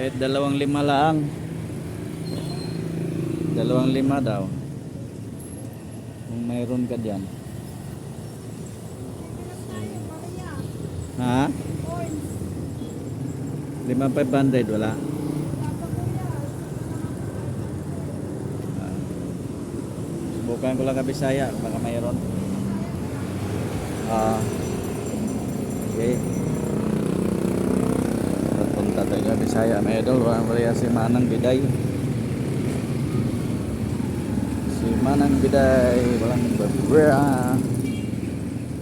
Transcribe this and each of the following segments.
Kahit dalawang lima lang. Dalawang lima daw. Kung mayroon ka dyan. Ha? Lima 500 wala. Ah. Subukan ko lang ka Bisaya baka mayroon. Ah. okay. Ka Bisaya may idol. Walang bariya si Manang Biday. Si Manang Biday. Walang bariya.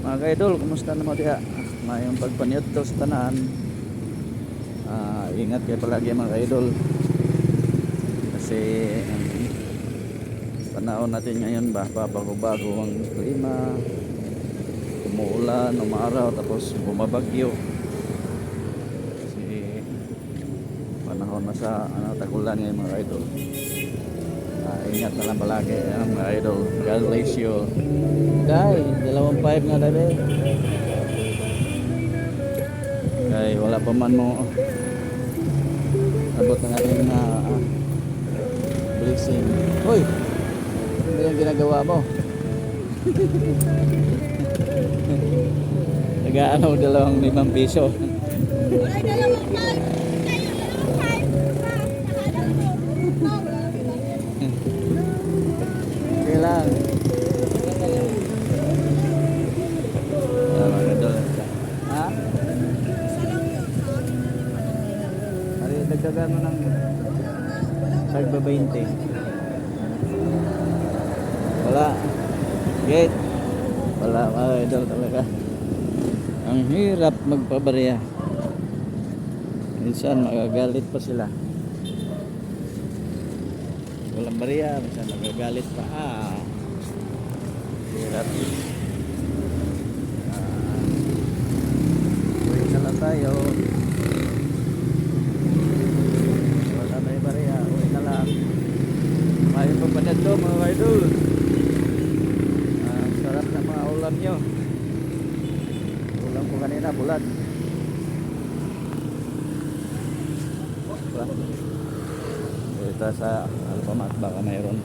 Mga ka-idol, kumusta na mo diya? Mayong pagpanyot to sa tanan. Ah, ingat kayo palagi mga ka-idol. Kasi panahon natin ngayon ba, bago-bago ang klima. Umuulan, umaraw, tapos bumabagyo. Kasi panahon na sa ano, tagulan ngayon mga idol. Ah, ingat na lang palagi ang mga idol. God bless you. Day, dalawang five nga dabe. Day, wala pa man mo. Abot ng ating na ah, blessing. Hoy! Ano yung ginagawa mo? Nag-ano dalawang limang piso. Ay, dalawang five. Dagdagan mo ng sagba 20. Wala. Gate. Wala, mga idol talaga. Ang hirap magpabarya. Minsan magagalit pa sila. Walang barya, minsan magagalit pa. Ah. Hirap. Ah. Na tayo. Wala tayo barya, uwi na lang. Mayo pa pa dito mga idol. Ah, sarap na mga ulam nyo. Ulam ko Diba? Dito sa Alphamat baka mayroon.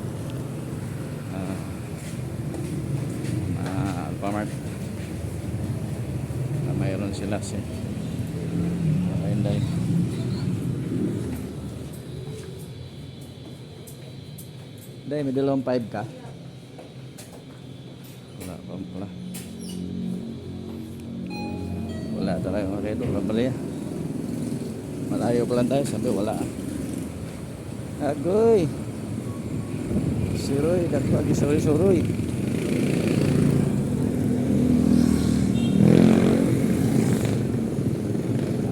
Ah, ah, Alphamart. Na mayroon sila si. Hindi. Hindi, may dalawang 5 ka. Wala pa wala. Wala talaga wala pala yan. Malayo pa lang tayo, sabi wala. Agoy. Si Roy, dako lagi si Roy, si Roy.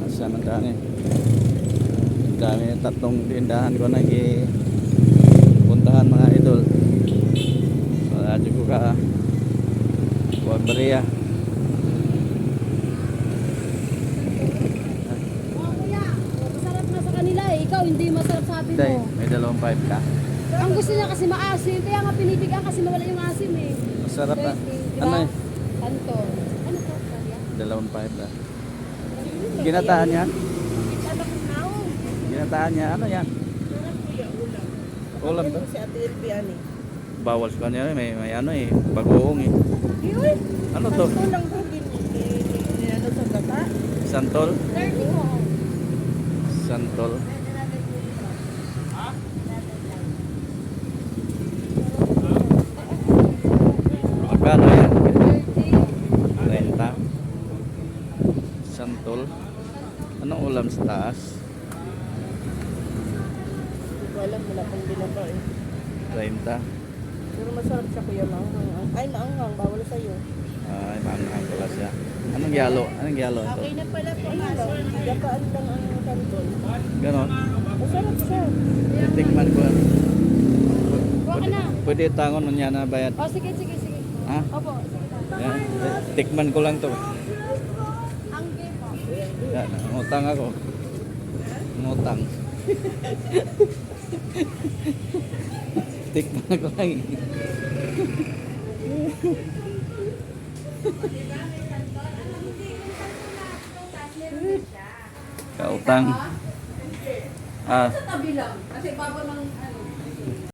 Asa man dami. Dami tatlong tindahan ko na puntahan mga idol. Wala dyan ko ka. Huwag bariya. Oh, kuya. Masarap na sa kanila eh. Ikaw hindi masarap sa atin Hindi, mo. may dalawang pipe ka. Ang gusto niya kasi maasim. Kaya nga pinipigan kasi mawala yung asim eh. Masarap na. Di Ano ba? eh? Kanton. Ano to? Kaya? Dalawang pipe na. Ginataan yan? Ginataan niya. Ano yan? Ulam to? Si Ate ani. Bawal sa kanya may, may ano eh. Bagoong eh. Ano to? Ito lang po din ni ano sa gata. Santol? Mo. Santol. Magkano yan? 30. Santol. Anong ulam sa taas? Hindi ko alam, wala pang binaba eh. 30. Pero masarap siya kuya, maanghang. Ay, maanghang, bawal sa'yo. Ay, manghang pala siya. Anong yalo? Anong yalo ito? Okay na pala po. Lang, gataan lang ang kanton. Ganon. Masarap siya. Tikman ko. Na. Pwede tangon nun yan na bayad. Oh, sige, sige, sige. Ha? Opo. Yan. Tikman ko lang to. Yan, ngutang ako. Ngutang. Tikman ko lang. eh. Kautang. Ah, Sa tabi lang. Kasi bago ng ano.